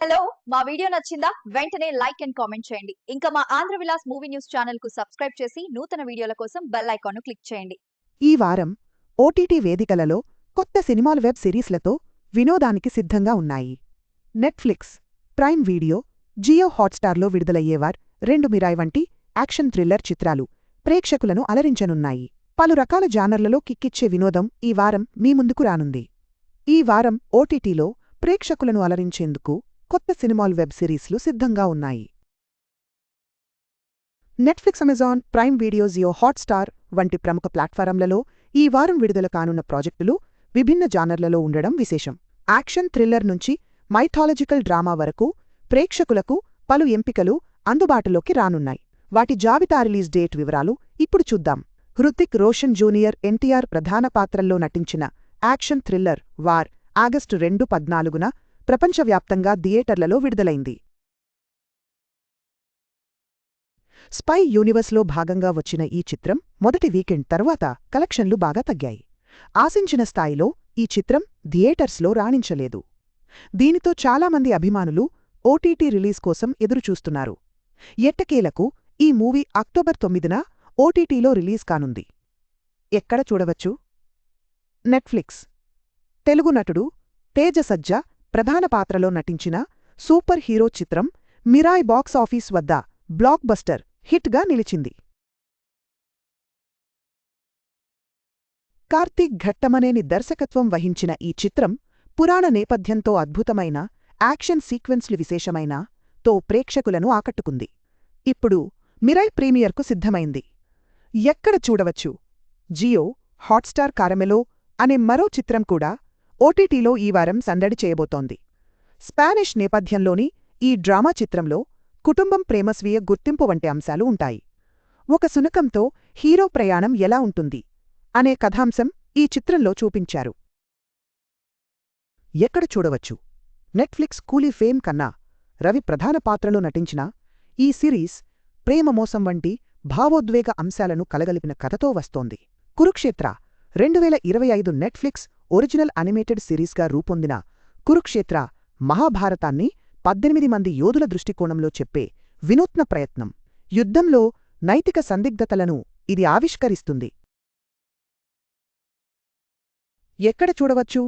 Hello మా video నచ్చిందా? వెంటనే లైక్ అండ్ కామెంట్ చేయండి. ఇంకా మా ఆంధ్ర విలాస్ మూవీ న్యూస్ ఛానల్కు సబ్స్క్రైబ్ చేసి నూతన వీడియోల కోసం బెల్ ఐకాన్ క్లిక్ చేయండి. ఈ వారం ఓటీటీ వేదికలలో కొత్త సినిమాలు వెబ్ సిరీస్లతో వినోదానికి సిద్ధంగా ఉన్నాయి. నెట్ఫ్లిక్స్ ప్రైమ్ వీడియో జియో హాట్స్టార్లో విడుదలయ్యేవార్ రెండు మిరాయ్ వంటి యాక్షన్ థ్రిల్లర్ చిత్రాలు ప్రేక్షకులను అలరించనున్నాయి. పలు రకాల జానర్లలో కిక్కిచ్చే వినోదం ఈ వారం మీ ముందుకు రానుంది. ఈ వారం ఓటీటీలో ప్రేక్షకులను అలరించేందుకు కొత్త సినిమాలు వెబ్ సిరీస్లు సిద్ధంగా ఉన్నాయి. Netflix Amazon Prime video Jio Hotstar వంటి ప్రముఖ ప్లాట్ఫారంలలో ఈ వారం విడుదల కానున్న ప్రాజెక్టులు విభిన్న జానర్లలో ఉండడం విశేషం. యాక్షన్ థ్రిల్లర్ నుంచి మైథాలజికల్ డ్రామా వరకు ప్రేక్షకులకు పలు ఎంపికలు అందుబాటులోకి రానున్నాయి. వాటి జాబితా రిలీజ్ డేట్ వివరాలు ఇప్పుడు చూద్దాం. హృతిక్ రోషన్ జూనియర్ ఎన్టీఆర్ ప్రధాన పాత్రల్లో నటించిన యాక్షన్ థ్రిల్లర్ వార్ ఆగస్టు రెండు పద్నాలుగున ప్రపంచవ్యాప్తంగా థియేటర్లలో విడుదలైంది. స్పై యూనివర్స్లో భాగంగా వచ్చిన ఈ చిత్రం మొదటి వీకెండ్ తర్వాత కలెక్షన్లు బాగా తగ్గాయి. ఆశించిన స్థాయిలో ఈ చిత్రం థియేటర్స్లో రాణించలేదు. దీనితో చాలామంది అభిమానులు ఓటీటీ రిలీజ్ కోసం ఎదురుచూస్తున్నారు. ఎట్టకేలకు ఈ మూవీ అక్టోబర్ తొమ్మిదిన ఓటీటీలో రిలీజ్ కానుంది. ఎక్కడ చూడవచ్చు? నెట్ఫ్లిక్స్. తెలుగు నటుడు తేజసజ్జ ప్రధాన పాత్రలో నటించిన సూపర్ హీరో చిత్రం మిరాయ్ బాక్స్ ఆఫీస్ వద్ద బ్లాక్ బస్టర్ హిట్గా నిలిచింది. కార్తీక్ ఘట్టమనేని దర్శకత్వం వహించిన ఈ చిత్రం పురాణ నేపథ్యంతో అద్భుతమైన యాక్షన్ సీక్వెన్స్లు విశేషమైన తో ప్రేక్షకులను ఆకట్టుకుంది. ఇప్పుడు మిరాయ్ ప్రీమియర్కు సిద్ధమైంది. ఎక్కడ చూడవచ్చు? జియో హాట్స్టార్ కారమెలో అనే మరో చిత్రం కూడా ఓటీటీలో ఈ వారం సందడి చేయబోతోంది. స్పానిష్ నేపథ్యంలోని ఈ డ్రామా చిత్రంలో కుటుంబం ప్రేమస్వీయ గుర్తింపు వంటి అంశాలు ఉంటాయి. ఒక సునకంతో హీరో ప్రయాణం ఎలా ఉంటుంది? అనే కథాంశం ఈ చిత్రంలో చూపించారు. ఎక్కడ చూడవచ్చు? నెట్ఫ్లిక్స్ కూలీ ఫేమ్ కన్నా రవి ప్రధాన పాత్రలో నటించిన ఈ సిరీస్ ప్రేమ మోసం వంటి భావోద్వేగ అంశాలను కలగలిపిన కథతో వస్తోంది. కురుక్షేత్ర రెండువేల ఇరవై ఐదు నెట్ఫ్లిక్స్ ఒరిజినల్ అనిమేటెడ్ సిరీస్గా రూపొందిన కురుక్షేత్ర మహాభారతాన్ని పద్దెనిమిది మంది యోధుల దృష్టికోణంలో చెప్పే వినూత్న ప్రయత్నం. యుద్ధంలో నైతిక సందిగ్ధతలను ఇది ఆవిష్కరిస్తుంది. ఎక్కడ చూడవచ్చు?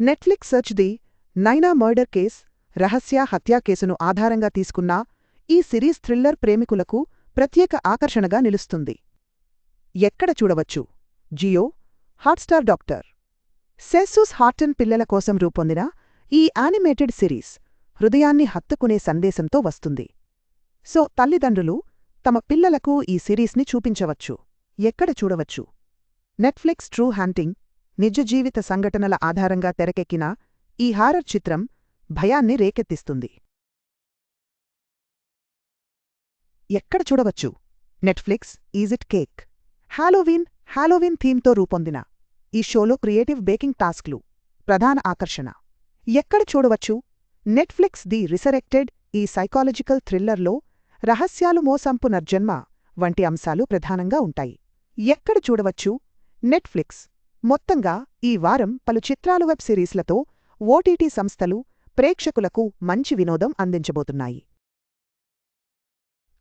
Netflix search the Naina murder case రహస్య హత్యా కేసును ఆధారంగా తీసుకున్న ఈ సిరీస్ థ్రిల్లర్ ప్రేమికులకు ప్రత్యేక ఆకర్షణగా నిలుస్తుంది. ఎక్కడ చూడవచ్చు? Jio Hotstar doctor. Seuss Horton పిల్లల కోసం రూపొందిన ఈ యానిమేటెడ్ సిరీస్ హృదయాన్ని హత్తుకునే సందేశంతో వస్తుంది. సో తల్లిదండ్రులు తమ పిల్లలకు ఈ సిరీస్ని చూపించవచ్చు. ఎక్కడ చూడవచ్చు? నెట్ఫ్లిక్స్ ట్రూ హ్యాంటింగ్ నిజ జీవిత సంఘటనల ఆధారంగా తెరకెక్కిన ఈ హారర్ చిత్రం భయాన్ని రేకెత్తిస్తుంది. ఎక్కడ చూడవచ్చు? Netflix is it cake? Halloween Halloween థీమ్తో రూపొందిన ఈ షోలో క్రియేటివ్ బేకింగ్ టాస్క్లు. ప్రధాన ఆకర్షణ. ఎక్కడ చూడవచ్చు? నెట్ఫ్లిక్స్ ది రిసరెక్టెడ్ ఈ సైకాలజికల్ థ్రిల్లర్లో రహస్యాలు మోసంపు నర్జన్మ వంటి అంశాలు ప్రధానంగా ఉంటాయి. ఎక్కడ చూడవచ్చు? నెట్ఫ్లిక్స్. మొత్తంగా ఈ వారం పలు చిత్రాలు వెబ్ సిరీస్లతో ఓటీటీ సంస్థలు ప్రేక్షకులకు మంచి వినోదం అందించబోతున్నాయి.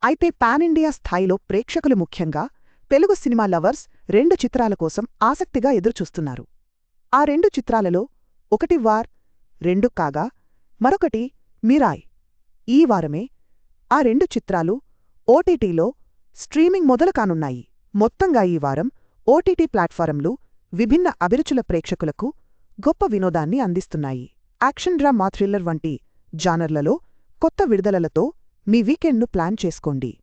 అయితే పాన్ ఇండియా స్థాయిలో ప్రేక్షకులు ముఖ్యంగా తెలుగు సినిమా లవర్స్ రెండు చిత్రాల కోసం ఆసక్తిగా ఎదురుచూస్తున్నారు. ఆ రెండు చిత్రాలలో ఒకటి వార్ రెండు కాగా మరొకటి మిరాయ్. ఈ వారమే ఆ రెండు చిత్రాలు ఓటీటీలో స్ట్రీమింగ్ మొదలు కానున్నాయి మొత్తంగా ఈ వారం ఓటీటీ ప్లాట్ఫారంలు విభిన్న అభిరుచుల ప్రేక్షకులకు గొప్ప వినోదాన్ని అందిస్తున్నాయి. యాక్షన్ డ్రామా థ్రిల్లర్ వంటి జానర్లలో కొత్త విడుదలలతో మీ వీకెండ్ను ప్లాన్ చేసుకోండి.